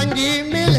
தாங்கி மிள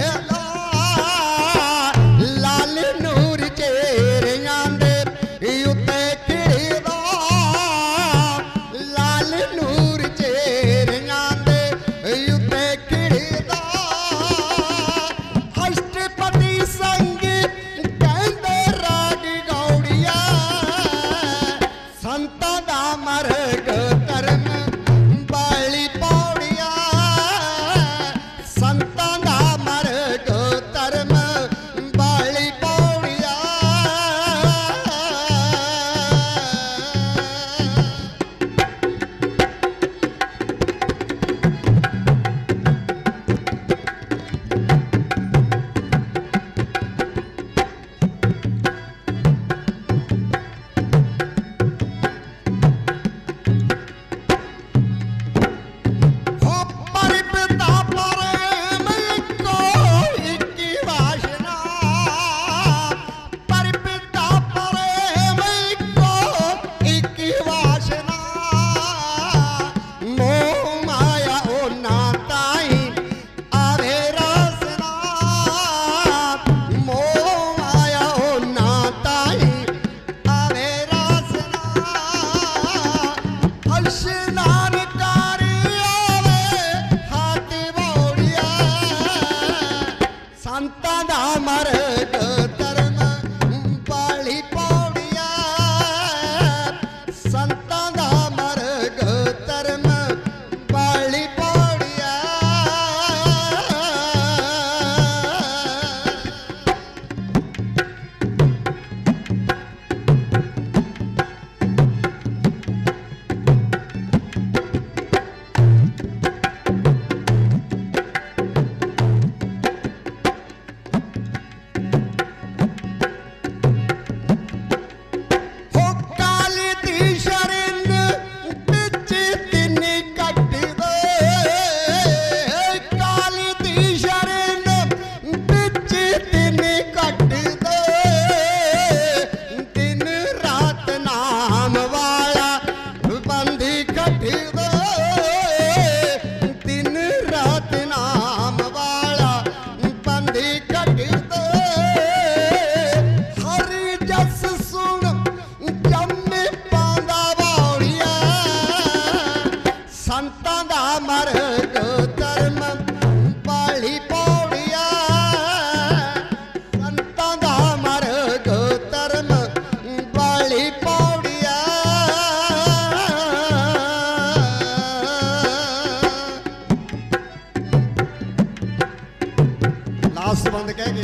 ਸੰਬੰਧ ਕਹਿ ਕੇ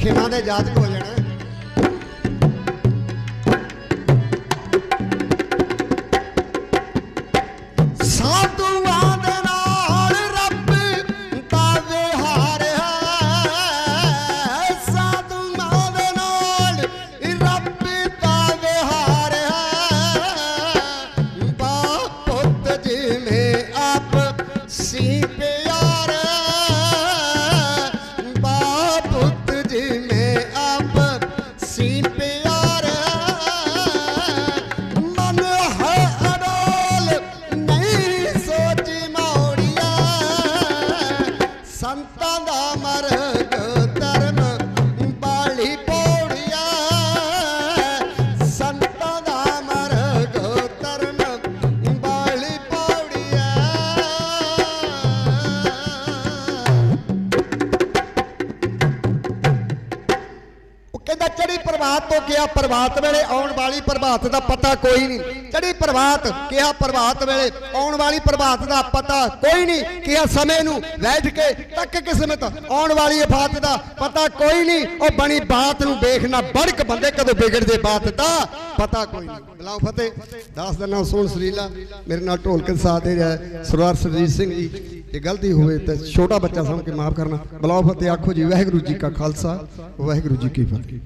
ਖਿਮਾ ਦੇ ਜਾਤਕ ਹੋ ਜਾਣਾ। ਸਾਧੂਆਂ ਪ੍ਰਭਾਤ ਤੋਂ ਕਿਹਾ ਪ੍ਰਭਾਤ ਵੇਲੇ ਆਉਣ ਵਾਲੀ ਪ੍ਰਭਾਤ ਦਾ ਪਤਾ ਕੋਈ ਨਹੀਂ। ਚੜੀ ਪ੍ਰਭਾਤ ਕਿਹਾ ਪ੍ਰਭਾਤ ਵੇਲੇ ਆਉਣ ਵਾਲੀ ਪ੍ਰਭਾਤ ਦਾ ਪਤਾ ਕੋਈ ਨਹੀਂ। ਕਿਹਾ ਸਮੇਂ ਨੂੰ ਬੈਠ ਕੇ ਤੱਕ ਕਿਸਮਤ ਆਉਣ ਵਾਲੀ ਬਾਤ ਦਾ ਪਤਾ ਕੋਈ ਨਹੀਂ। ਉਹ ਬਣੀ ਬਾਤ ਨੂੰ ਵੇਖਣਾ ਬੜਕ ਬੰਦੇ ਕਦੋਂ ਵਿਗੜਦੇ ਬਾਤ ਦਾ ਪਤਾ ਕੋਈ ਨਹੀਂ। ਬਲਾਓ ਫਤਿਹ। ਦਾਸ ਦਾ ਨਾਮ ਸੋਹਣ ਸਰੀਲਾ। ਮੇਰੇ ਨਾਲ ਢੋਲਕ ਦੇ ਸਾਥ ਦੇ ਰਿਹਾ ਸਰਦਾਰ ਸਰਜੀਤ ਸਿੰਘ ਜੀ, ਜੇ ਗਲਤੀ ਹੋਵੇ ਤਾਂ ਛੋਟਾ ਬੱਚਾ ਸਮਝ ਕੇ ਮਾਫ ਕਰਨਾ। ਬਲਾਓ ਫਤਿਹ। ਆਖੋ ਜੀ, ਵਾਹਿਗੁਰੂ ਜੀ ਕਾ ਖਾਲਸਾ, ਵਾਹਿਗੁਰੂ ਜੀ ਕੀ ਫਤਿਹ।